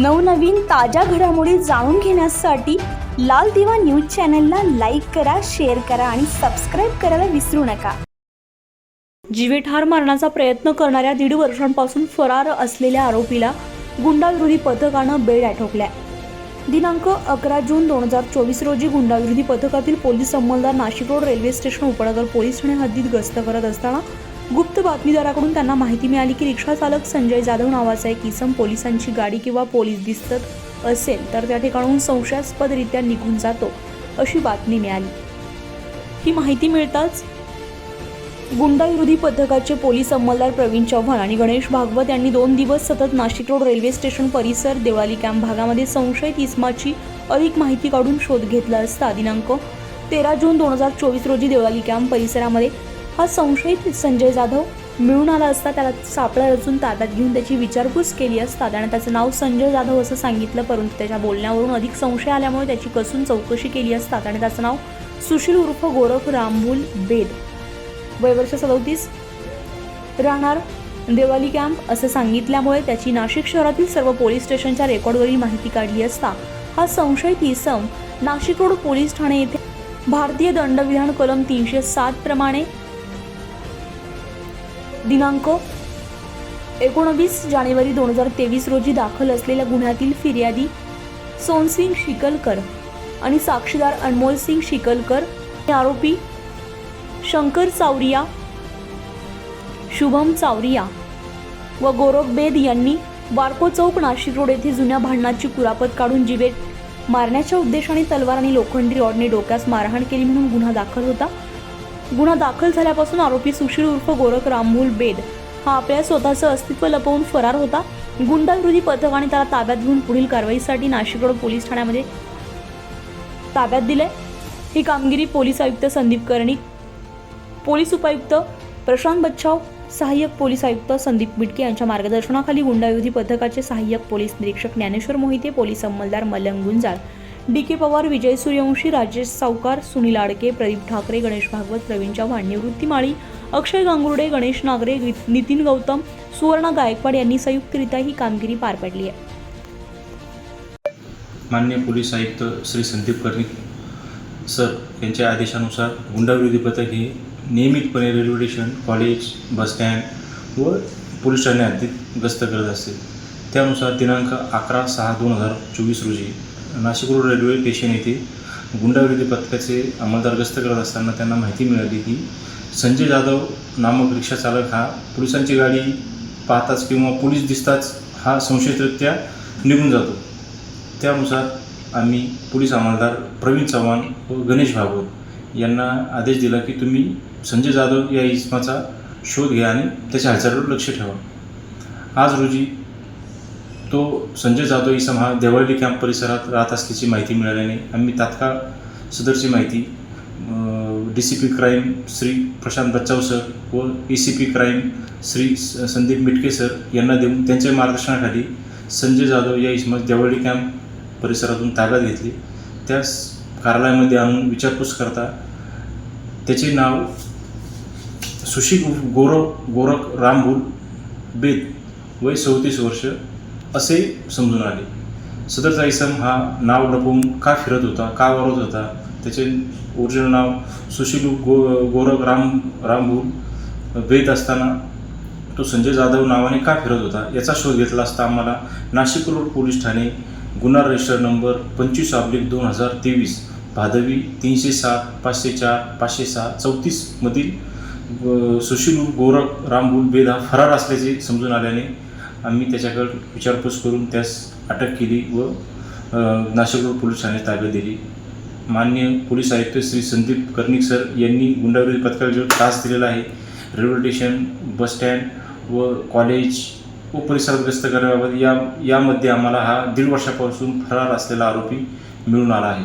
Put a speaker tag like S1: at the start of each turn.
S1: नवनवीन ताज्या घडामोडी जाणून घेण्यासाठी लाल दिवा न्यूज चॅनलला लाईक करा शेअर करा आणि सबस्क्राईब करायला विसरू नका. जीवेठार मारण्याचा प्रयत्न करणाऱ्या दीड वर्षांपासून फरार असलेल्या आरोपीला गुंडाविरोधी पथकानं बेड आटोकल्या दिनांक अकरा जून दोन हजार चोवीस रोजी गुंडाविरोधी पथकातील police अंमलदार Nashik road railway station Upnagar police Thane हद्दीत गस्त करत असताना गुप्त बातमीदाराकडून त्यांना माहिती मिळाली की रिक्षा चालक संजय जाधव नावाचा एक इसम पोलिसांची गाडी किंवा पोलीस दिसत असेल तर त्या ठिकाणून संशयास्पदरित्या निघून जातो अशी बातमी मिळाली. ही माहिती मिळताच गुंडाविरोधी पथकाचे पोलीस अंमलदार प्रवीण चव्हाण आणि गणेश भागवत यांनी दोन दिवस सतत नाशिक रोड रेल्वे स्टेशन परिसर देवळाली कॅम्प भागामध्ये संशयित इसमाची अधिक माहिती काढून शोध घेतला असता दिनांक तेरा जून दोन हजार चोवीस रोजी देवळाली कॅम्प परिसरामध्ये हा संशयित संजय जाधव मिळून आला असता त्याला सापळा रचून ताब्यात घेऊन त्याची विचारपूस केली असता. त्याने त्याचं नाव संजय जाधव असं सांगितलं परंतु त्याच्या बोलण्यावरून अधिक संशय आल्यामुळे त्याची कसून चौकशी केली असता. त्याने त्याचं नाव सुशील उर्फ गोरख रामभूल बेद वय वर्ष सदोतीस राहणार देवाली कॅम्प असं सांगितल्यामुळे त्याची नाशिक शहरातील सर्व पोलीस स्टेशनच्या रेकॉर्डवरील माहिती काढली असता. हा संशयित इसम नाशिक रोड पोलीस ठाणे येथे भारतीय दंडविधान कलम तीनशे सात प्रमाणे दिनांक एकोणवीस जानेवारी दोन हजार तेवीस रोजी दाखल असलेल्या गुन्ह्यातील फिर्यादी सोनसिंग शिकलकर आणि साक्षीदार अनमोल सिंग शिकलकर हे आरोपी शंकर चावरिया शुभम चावरिया व गौरव बेद यांनी वारको चौक नाशिक रोड येथे जुन्या भांडणाची कुरापत काढून जिवे मारण्याच्या उद्देशाने तलवार आणि लोखंडी रॉडने डोक्यास मारहाण केली म्हणून गुन्हा दाखल होता. गुन्हा दाखल झाल्यापासून आरोपी सुशील उर्फ गोरख रामभूल बेद हा आपल्या स्वतःचं अस्तित्व लपवून फरार होता. गुंडाविरोधी पथकाने त्याला ताब्यात घेऊन पुढील कारवाईसाठी नाशिक रोड पोलीस ठाण्यामध्ये ताब्यात दिले ही कामगिरी पोलीस आयुक्त संदीप कर्णिक पोलीस उपायुक्त प्रशांत बच्छाव सहाय्यक पोलीस आयुक्त संदीप बिडके यांच्या मार्गदर्शनाखाली गुंडाविरोधी पथकाचे सहाय्यक पोलीस निरीक्षक ज्ञानेश्वर मोहिते पोलीस अंमलदार मलंग गुंजाळ डी के पवार विजय सूर्यवंशी राजेश सावकार सुनील आडके प्रदीप ठाकरे गणेश भागवत प्रवीण चव्हाण निवृत्ती माळी अक्षय गांगुर्डे गणेश नागरे नितीन गौतम सुवर्णा गायकवाड यांनी संयुक्तरित्या ही कामगिरी पार पाडली आहे.
S2: मान्य पोलीस आयुक्त श्री संदीप कर्णिक सर यांच्या आदेशानुसार गुंडाविरोधी पथक हे नियमितपणे railway station college bus stand व पोलीस ठाण्यात गस्त करत असते. त्यानुसार दिनांक अकरा सहा दोन हजार चोवीस रोजी नाशिक रोड रेल्वे स्टेशन येथे गुंडाविरोधी पथकाचे अंमलदार गस्त करत असताना त्यांना माहिती मिळाली की संजय जाधव नामक रिक्षा चालक हा पोलिसांची गाडी पाहताच किंवा पोलीस दिसताच हा संशयितरित्या निघून जातो. त्यानुसार आम्ही पोलीस अंमलदार प्रवीण चव्हाण व गणेश भागवत यांना आदेश दिला की तुम्ही संजय जाधव या इसमाचा शोध घ्या आणि त्याच्या हालचालीवर लक्ष ठेवा. आज रोजी तो संजय जाधव इसम हा देवळली कॅम्प परिसरात राहत असल्याची माहिती मिळाल्याने आम्ही तात्काळ सदरची माहिती D C P crime Shri Prashant Bachhav sir व E C P crime Shri स- संदीप मिटके सर यांना देऊन त्यांच्या मार्गदर्शनाखाली संजय जाधव या इसमास देवळी कॅम्प परिसरातून ताब्यात घेतली. त्या कार्यालयामध्ये आणून विचारपूस करता त्याचे नाव सुशी गौरव गोरव गोरख रामभूल बेद वय चौतीस वर्ष असे समजून आले. सदरचा इसम हा नाव लपवून का फिरत होता का वारत होता त्याचे ओरिजिनल नाव सुशील गो गोरख राम रामभूल बेद असताना तो संजय जाधव नावाने का फिरत होता याचा शोध घेतला असता आम्हाला नाशिक रोड पोलीस ठाणे गुन्हा रजिस्टर नंबर पंचवीस ऑब्लिक दोन हजार तेवीस भादवी तीनशे सात पाचशे चार पाचशे सहा चौतीसमधील सुशीलू सुशील गोरख रामभूल बेद हा फरार असल्याचे समजून आल्याने आम्ही त्याच्याकडं विचारपूस करून त्यास अटक केली व नाशिकवर नाशिक पोलीस ठाण्यात ताब्यात दिली. मान्य पोलीस आयुक्त श्री संदीप कर्णिक सर यांनी गुंडाविरोधी पथकाला जो तास दिलेला आहे रेल्वे स्टेशन बसस्टँड व कॉलेज व परिसरात गस्त करण्याबाबत या यामध्ये आम्हाला हा दीड वर्षापासून फरार असलेला आरोपी मिळून आला आहे.